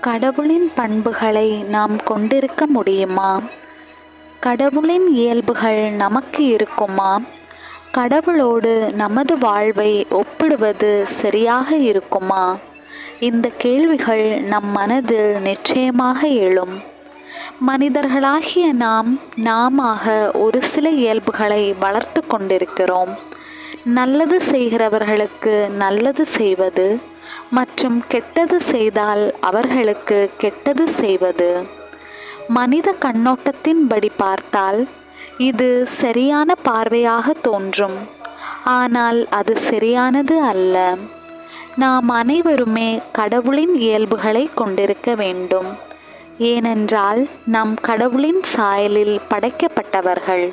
கடவுளின் பண்புகளை நாம் கொண்டிருக்க முடியுமா? கடவுளின் இயல்புகள் நமக்கு இருக்குமா? கடவுளோடு நமது வாழ்வை ஒப்பிடுவது சரியாக இருக்குமா? இந்த கேள்விகள் நம் மனதில் நிச்சயமாக எழும். மனிதர்களாகிய நாம் நாமாக ஒரு சில இயல்புகளை வளர்த்து கொண்டிருக்கிறோம். நல்லது செய்கிறவர்களுக்கு நல்லது செய்வது மற்றும் கெட்டது செய்தால் அவர்களுக்கு கெட்டது செய்வது. மனித கண்ணோட்டத்தின்படி பார்த்தால் இது சரியான பார்வையாக தோன்றும். ஆனால் அது சரியானது அல்ல. நாம் அனைவருமே கடவுளின் இயல்புகளை கொண்டிருக்க வேண்டும். ஏனென்றால் நாம் கடவுளின் சாயலில் படைக்கப்பட்டவர்கள்.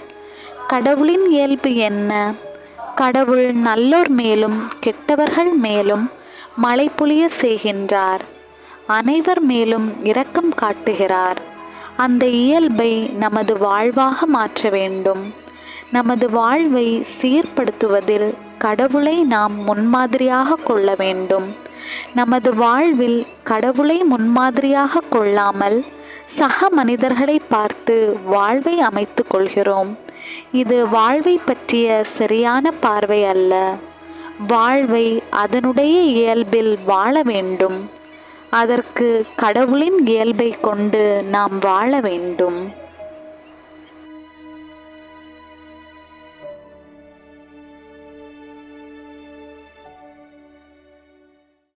கடவுளின் இயல்பு என்ன? கடவுள் நல்லோர் மேலும் கெட்டவர்கள் மேலும் மழை பொழிய செய்கின்றார். அனைவர் மேலும் இரக்கம் காட்டுகிறார். அந்த இயல்பை நமது வாழ்வாக மாற்ற வேண்டும். நமது வாழ்வை சீர்படுத்துவதில் கடவுளை நாம் முன்மாதிரியாக கொள்ள வேண்டும். நமது வாழ்வில் கடவுளை முன்மாதிரியாக கொள்ளாமல் சக மனிதர்களை பார்த்து வாழ்வை அமைத்து கொள்கிறோம். இது வாழ்வை பற்றிய சரியான பார்வை அல்ல. வாழ்வை அதனுடைய இயல்பில் வாழ வேண்டும். அதற்கு கடவுளின் இயல்பை கொண்டு நாம் வாழ வேண்டும்.